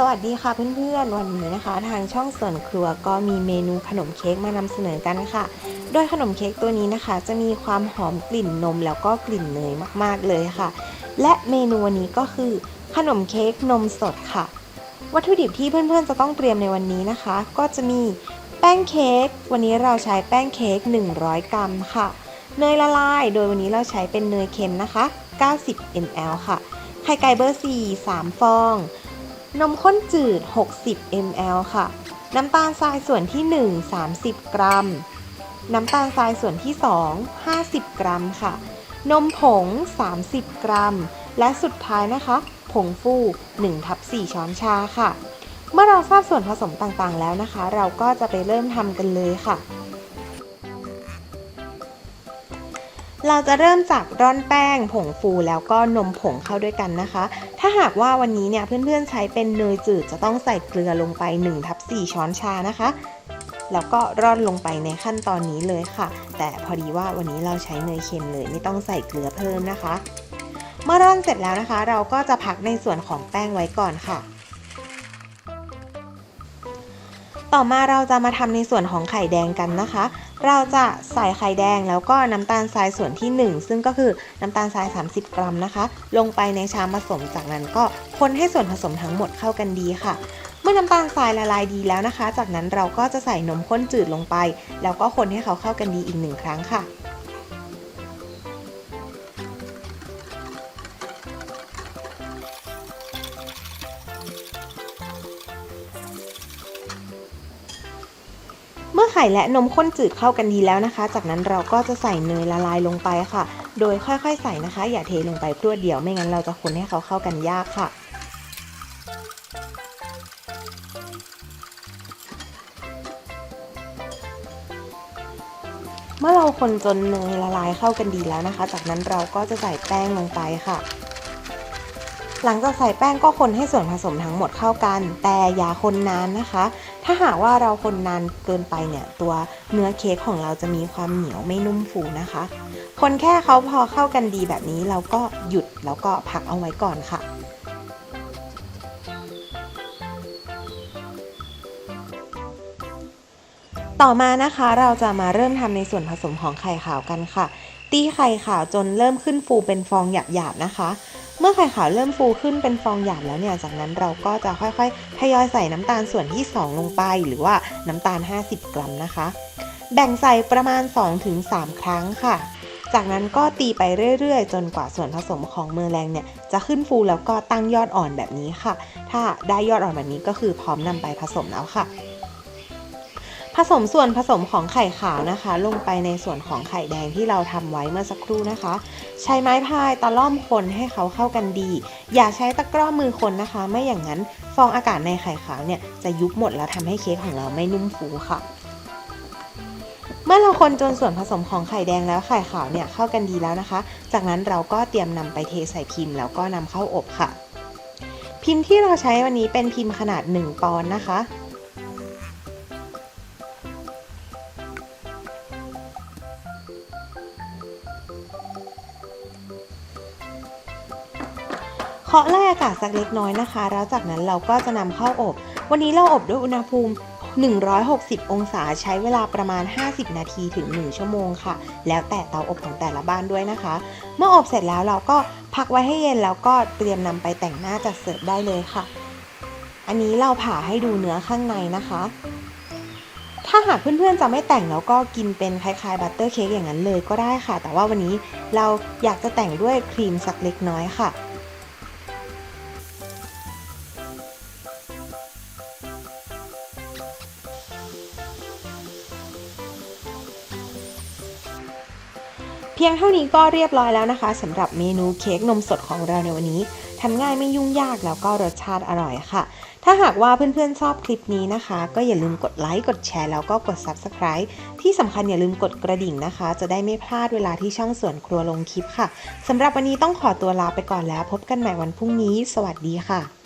สวัสดีค่ะเพื่อนๆ วันนี้นะคะ ทางช่องส่วนครัวก็มีเมนูขนมเค้กมานำเสนอกันค่ะ โดยขนมเค้กตัวนี้นะคะ จะมีความหอมกลิ่นนมแล้วก็กลิ่นเนยมากๆเลยค่ะ และเมนูวันนี้ก็คือ ขนมเค้กนมสดค่ะ วัตถุดิบที่เพื่อนๆ จะต้องเตรียมในวันนี้นะคะ ก็จะมีแป้งเค้กวันนี้เราใช้แป้งเค้ก100 กรัมค่ะ เนยละลาย โดยวันนี้เราใช้เป็นเนยเค็มนะคะ 90 ml ค่ะไข่ไก่เบอร์4 3 ฟอง นมข้นจืด 60 ml ค่ะ น้ำตาลทรายส่วนที่ 1 30 กรัม น้ำตาลทรายส่วนที่ 2 50 กรัมค่ะ นมผง 30 กรัม และสุดท้ายนะคะ ผงฟู 1 ทับ 4 ช้อนชาค่ะ เมื่อเราทราบส่วนผสมต่างๆแล้วนะคะ เราก็จะไปเริ่มทำกันเลยค่ะ เราจะเริ่มจากร่อนแป้ง ผงฟูแล้วก็นมผงเข้าด้วยกันนะคะ ถ้าหากว่าวันนี้เนี่ยเพื่อนๆใช้เป็นเนยจืดจะต้องใส่เกลือลงไป1ทับ4ช้อนชานะคะ แล้วก็ร่อนลงไปในขั้นตอนนี้เลยค่ะ แต่พอดีว่าวันนี้เราใช้เนยเค็มเลยไม่ต้องใส่เกลือเพิ่มนะคะ เมื่อร่อนเสร็จแล้วนะคะ เราก็จะพักในส่วนของแป้งไว้ก่อนค่ะ ต่อมาเราจะมาทำในส่วนของไข่แดงกันนะคะ เราจะใส่ไข่แดงแล้วก็น้ำตาลทรายส่วนที่ 1 ซึ่งก็คือน้ำตาลทราย 30 กรัมนะคะ ลงไปในชามผสมจากนั้นก็คนให้ส่วนผสมทั้งหมดเข้ากันดีค่ะ เมื่อน้ำตาลทรายละลายดีแล้วนะคะ จากนั้นเราก็จะใส่นมข้นจืดลงไป แล้วก็คนให้เขาเข้ากันดีอีกหนึ่งครั้งค่ะ ข่และนมข้นจืดเข้ากันดีแล้วนะคะ จากนั้นเราก็จะใส่เนยละลายลงไปค่ะ โดยค่อยๆ ใส่นะคะ อย่าเทลงไปพรวดเดียวไม่งั้นเราจะคนให้เขาเข้ากันยากค่ะเมื่อเราคนจนเนยละลายเข้ากันดีแล้วนะคะ จากนั้นเราก็จะใส่แป้งลงไปค่ะ หลังจากใส่แป้งก็คนให้ส่วนผสมทั้งหมดเข้ากัน แต่อย่าคนนานนะคะ ถ้าหากว่าเราคนนานเกินไปเนี่ย ตัวเนื้อเค้กของเราจะมีความเหนียวไม่นุ่มฟูนะคะ คนแค่เขาพอเข้ากันดีแบบนี้เราก็หยุดแล้วก็พักเอาไว้ก่อนค่ะต่อมานะคะเราจะมาเริ่มทำในส่วนผสมของไข่ขาวกันค่ะ ตีไข่ขาวจนเริ่มขึ้นฟูเป็นฟองหยาบๆนะคะ เมื่อไข่ขาวเริ่มฟูขึ้นเป็นฟองหยาบแล้วเนี่ย จากนั้นเราก็จะค่อยๆ ทยอยใส่น้ำตาลส่วนที่ 2 ลงไป หรือว่าน้ำตาล 50 กรัมนะคะ แบ่งใส่ประมาณ 2-3 ครั้งค่ะ จากนั้นก็ตีไปเรื่อยๆ จนกว่าส่วนผสมของเมอแรงเนี่ย จะขึ้นฟูแล้วก็ตั้งยอดอ่อนแบบนี้ค่ะ ถ้าได้ยอดอ่อนแบบนี้ก็คือพร้อมนำไปผสมแล้วค่ะ ผสมส่วนผสมของไข่ขาวนะคะ ลงไปในส่วนของไข่แดงที่เราทำไว้เมื่อสักครู่นะคะ ใช้ไม้พายตะล่อมคนให้เขาเข้ากันดี อย่าใช้ตะกร้อมือคนนะคะ ไม่อย่างนั้นฟองอากาศในไข่ขาวเนี่ยจะยุบหมดแล้วทำให้เค้กของเราไม่นุ่มฟูค่ะเมื่อเราคนจนส่วนผสมของไข่แดงแล้วไข่ขาวเนี่ยเข้ากันดีแล้วนะคะ จากนั้นเราก็เตรียมนำไปเทใส่พิมพ์แล้วก็นำเข้าอบค่ะ พิมพ์ที่เราใช้วันนี้เป็นพิมพ์ขนาด 1 ปอนด์นะคะ เคาะไล่อากาศสักเล็กน้อยนะคะ แล้วจากนั้นเราก็จะนำเข้าอบ วันนี้เราอบด้วยอุณหภูมิ 160 องศาใช้เวลาประมาณ 50 นาทีถึง 1 ชั่วโมงค่ะ แล้วแต่เตาอบของแต่ละบ้านด้วยนะคะ เมื่ออบเสร็จแล้วเราก็พักไว้ให้เย็นแล้วก็เตรียมนำไปแต่งหน้าจัดเสิร์ฟได้เลยค่ะ อันนี้เราผ่าให้ดูเนื้อข้างในนะคะ ถ้าหากเพื่อนๆจะไม่แต่งแล้วก็กินเป็นคล้ายๆบัตเตอร์เค้กอย่างนั้นเลยก็ได้ค่ะ แต่ว่าวันนี้เราอยากจะแต่งด้วยครีมสักเล็กน้อยค่ะ เพียงเท่านี้ก็เรียบร้อยแล้วนะคะสำหรับเมนูเค้กนมสดของเราในวันนี้ทำง่ายไม่ยุ่งยากแล้วก็รสชาติอร่อยค่ะ ถ้าหากว่าเพื่อนๆชอบคลิปนี้นะคะ ก็อย่าลืมกดไลค์กดแชร์แล้วก็กด Subscribe ที่สำคัญอย่าลืมกดกระดิ่งนะคะ จะได้ไม่พลาดเวลาที่ช่องส่วนครัวลงคลิปค่ะสำหรับวันนี้ต้องขอตัวลาไปก่อนแล้ว พบกันใหม่วันพรุ่งนี้ สวัสดีค่ะ